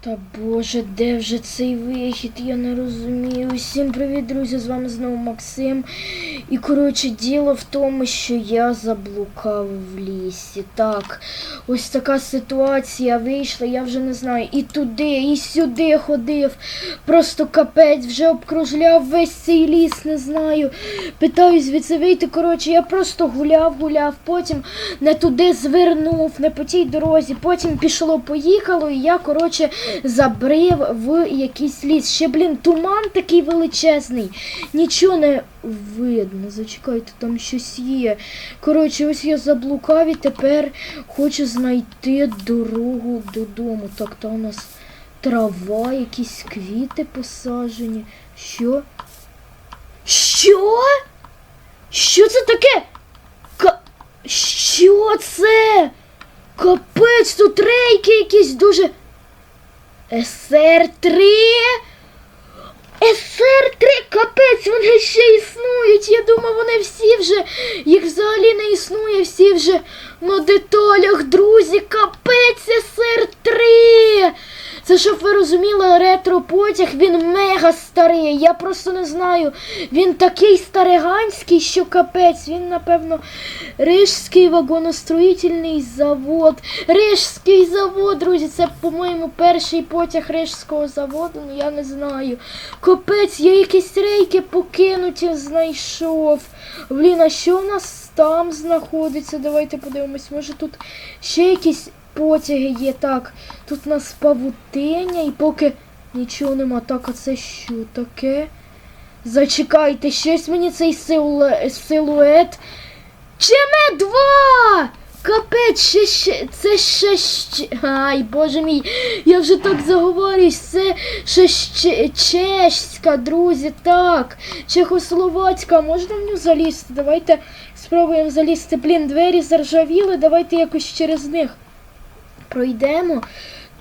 Та боже, де вже цей вихід? Я не розумію. Усім привіт, друзі! З вами знову Максим. І коротше, діло в тому, що я заблукав в лісі. Так, ось така ситуація вийшла, я вже не знаю. І туди, і сюди ходив. Просто капець, вже обкружляв весь цей ліс, не знаю. Питаюсь звідси вийти. Коротше, я просто гуляв, гуляв, потім не туди звернув, не по тій дорозі. Потім пішло, поїхало, і я, коротше, забрив в якийсь ліс. Ще, блін, туман такий величезний. Нічого не видно. Зачекайте, там щось є. Коротше, ось я заблукав і тепер хочу знайти дорогу додому. Так, та у нас трава, якісь квіти посаджені. Що? Що? Що це таке? Ка... Що це? Капець, тут рейки якісь дуже. СР-3? СР-3, капець, вони ще існують. Я думав, вони всі вже, їх взагалі не вже на деталях, друзі, капець СР-3. Це щоб ви розуміли, ретро-потяг, він мега старий. Я просто не знаю. Він такий стариганський, що капець. Він, напевно, Рижський вагоностроїтельний завод. Рижський завод, друзі, це, по-моєму, перший потяг Рижського заводу, ну я не знаю. Капець, я якісь рейки покинуті знайшов. Блін, а що в нас там знаходиться. Давайте подивимось. Може тут ще якісь потяги є. Так, тут у нас павутиня і поки нічого нема. Так, а це що таке? Зачекайте, щось мені цей силу... силует. Чеме два? Геть, ще, це ще, ще. Ай, боже мій, я вже так заговорюсь, це ще, ще чешська, друзі, так. Чехословацька, можна в нього залізти? Давайте спробуємо залізти. Блін, двері заржавіли, давайте якось через них пройдемо.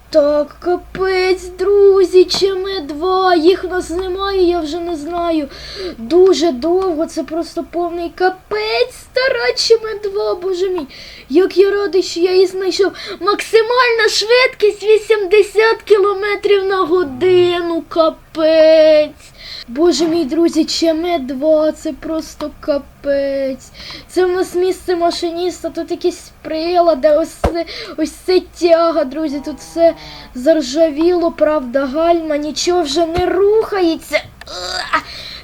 Так, капець, друзі, чими два. Їх у нас немає, я вже не знаю. Дуже довго, це просто повний капець. Стара чими два, боже мій. Як я радий, що я її знайшов. Максимальна швидкість 80 км на годину. Капець. Боже мій друзі, ЧМ2, це просто капець. Це в нас місце машиніста, тут якісь прилади, ось це, ось це тяга, друзі, тут все заржавіло, правда, гальма, нічого вже не рухається.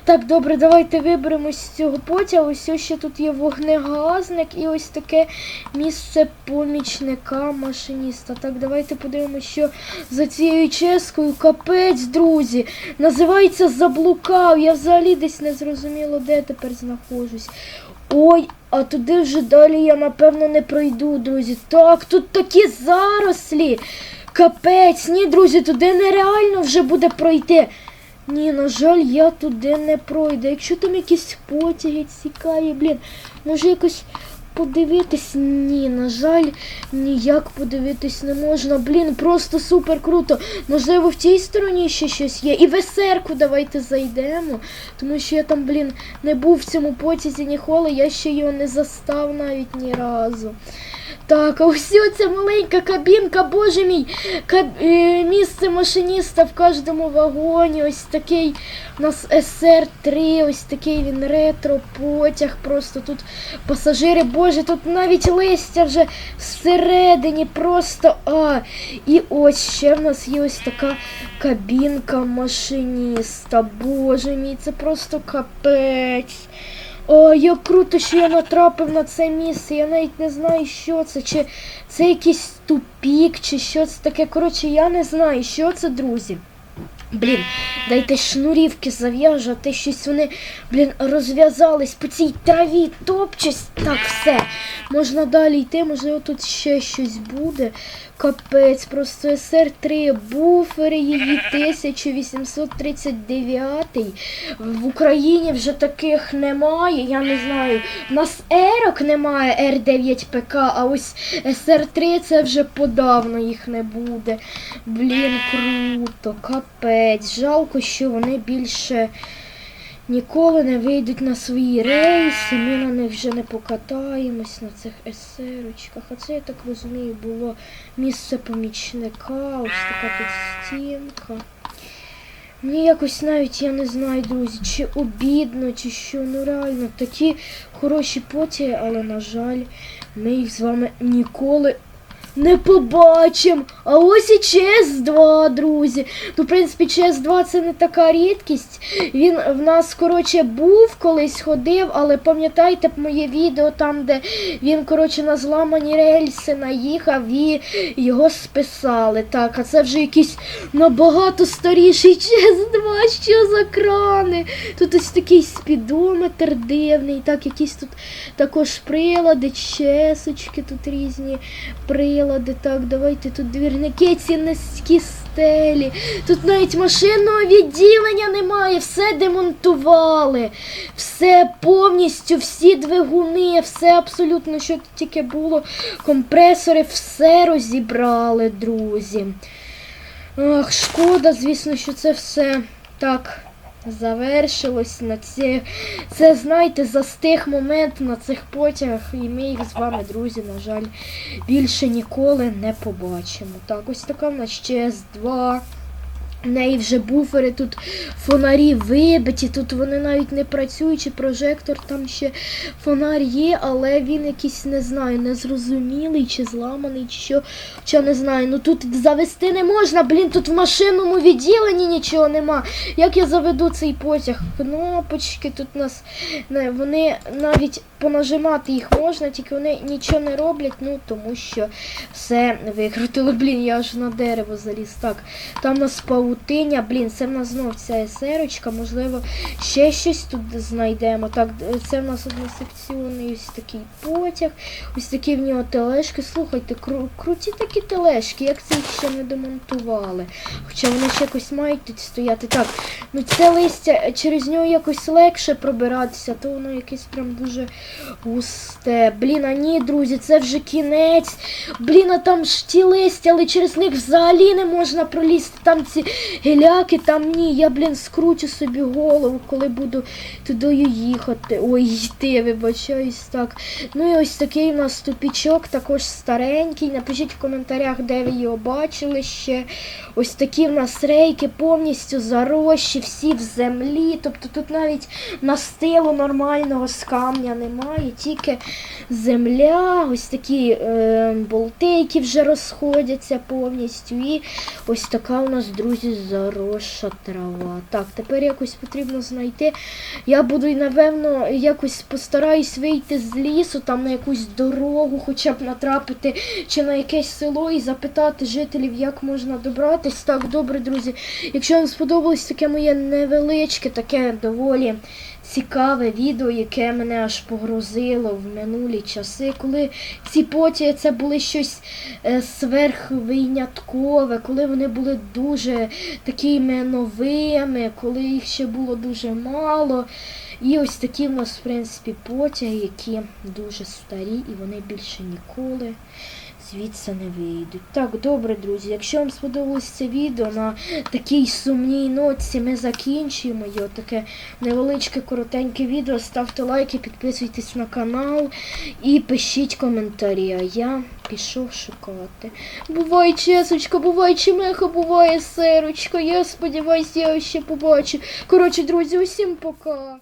Так, добре, давайте виберемось з цього потягу. Ось ще тут є вогнегазник і ось таке місце помічника машиніста. Так, давайте подивимося, що за цією ческою капець, друзі. Називається заблукав. Я взагалі десь не зрозуміло, де тепер знаходжусь. Ой, а туди вже далі я, напевно, не пройду, друзі. Так, тут такі зарослі. Капець, ні, друзі, туди нереально вже буде пройти. Ні, на жаль, я туди не пройду. Якщо там якісь потяги цікаві, блін, може якось подивитись? Ні, на жаль, ніяк подивитись не можна. Блін, просто супер круто. Можливо, в тій стороні ще щось є. І в есерку давайте зайдемо. Тому що я там, блін, не був в цьому потязі ніколи, я ще його не застав навіть ні разу. Так, а ось ця маленька кабінка, боже мій, каб... е, місце машиніста в кожному вагоні. Ось такий у нас СР-3, ось такий він ретро-потяг. Просто тут пасажири, боже, тут навіть листя вже всередині, просто а. І ось ще в нас є ось така кабінка машиніста. Боже мій, це просто капець. О, як круто, що я натрапив на це місце. Я навіть не знаю, що це. Чи це якийсь тупік, чи що це таке. Коротше, я не знаю, що це, друзі. Блін, дайте шнурівки зав'яжу, а щось вони, блін, розв'язались по цій траві, топчась. Так, все. Можна далі йти, можливо, тут ще щось буде. Капець, просто СР-3, буфери її 1839. В Україні вже таких немає, я не знаю. У нас ерок немає Р9ПК, а ось СР-3 це вже подавно їх не буде. Блін, круто, капець. Жалко, що вони більше ніколи не вийдуть на свої рейси, ми на них вже не покатаємось на цих есерочках. А це, я так розумію, було місце помічника, ось така тут стінка. Мені якось навіть я не знаю, друзі, чи обідно, чи що. Ну реально, такі хороші потяги, але, на жаль, ми їх з вами ніколи не побачимо. А ось і ЧС-2, друзі. Ну, в принципі, ЧС-2 це не така рідкість. Він в нас, коротше, був колись ходив, але пам'ятаєте моє відео там, де він, коротше, на зламані рельси наїхав і його списали. Так, а це вже якийсь набагато старіший ЧС-2, що за крани. Тут ось такий спідометр дивний, так, якісь тут також прилади, чесочки тут різні прилади. Так, давайте тут двірники, ці низькі стелі. Тут навіть машинного відділення немає, все демонтували. Все повністю, всі двигуни, все абсолютно, що тільки було. Компресори, все розібрали, друзі. Ах, шкода, звісно, що це все так завершилось на ці. Це, знаєте, застиг момент на цих потягах, і ми їх з вами, друзі, на жаль, більше ніколи не побачимо. Так, ось така в нас ЧС-2. В неї вже буфери, тут фонарі вибиті, тут вони навіть не працюють, чи прожектор там ще фонар є, але він якийсь, не знаю, незрозумілий, чи зламаний, чи що. Хоча не знаю. Ну тут завести не можна, блін, тут в машинному відділенні нічого нема. Як я заведу цей потяг? Кнопочки тут нас не, вони навіть понажимати їх можна, тільки вони нічого не роблять, ну тому що все викрутили. Блін, я аж на дерево заліз. Так, там у нас паутиня, блін, це в нас знов ця есерочка, можливо, ще щось тут знайдемо. Так, це в нас односекційний ось такий потяг, ось такі в нього тележки. Слухайте, кру- круті такі тележки, як це їх ще не демонтували. Хоча вони ще якось мають тут стояти. Так, ну це листя, через нього якось легше пробиратися, то воно якесь прям дуже густе. Блін, а ні, друзі, це вже кінець. Блін, а там ж ті листя, але через них взагалі не можна пролізти. Там ці геляки, там ні. Я, блін, скручу собі голову, коли буду туди їхати. Ой, йти, вибачаюсь так. Ну і ось такий у нас тупічок, також старенький. Напишіть в коментарях, де ви його бачили ще. Ось такі в нас рейки повністю зарощі, всі в землі. Тобто тут навіть настилу нормального з камня немає, тільки земля, ось такі е, болти, які вже розходяться повністю. І ось така у нас, друзі, заросша трава. Так, тепер якось потрібно знайти. Я буду, напевно, якось постараюсь вийти з лісу, там на якусь дорогу, хоча б натрапити, чи на якесь село і запитати жителів, як можна добратись. Так, добре, друзі. Якщо вам сподобалось таке моє невеличке, таке доволі цікаве відео, яке мене аж погрузило в минулі часи, коли ці потяги це були щось сверхвиняткове, сверхвийняткове, коли вони були дуже такими новими, коли їх ще було дуже мало. І ось такі в нас, в принципі, потяги, які дуже старі і вони більше ніколи звідси не вийдуть. Так, добре, друзі. Якщо вам сподобалось це відео на такій сумній ноці, ми закінчуємо його. Таке невеличке, коротеньке відео. Ставте лайки, підписуйтесь на канал і пишіть коментарі. А я пішов шукати. Бувай чесочка, бувай чемеха, буває серочка. Я сподіваюся, я ще побачу. Коротше, друзі, усім пока.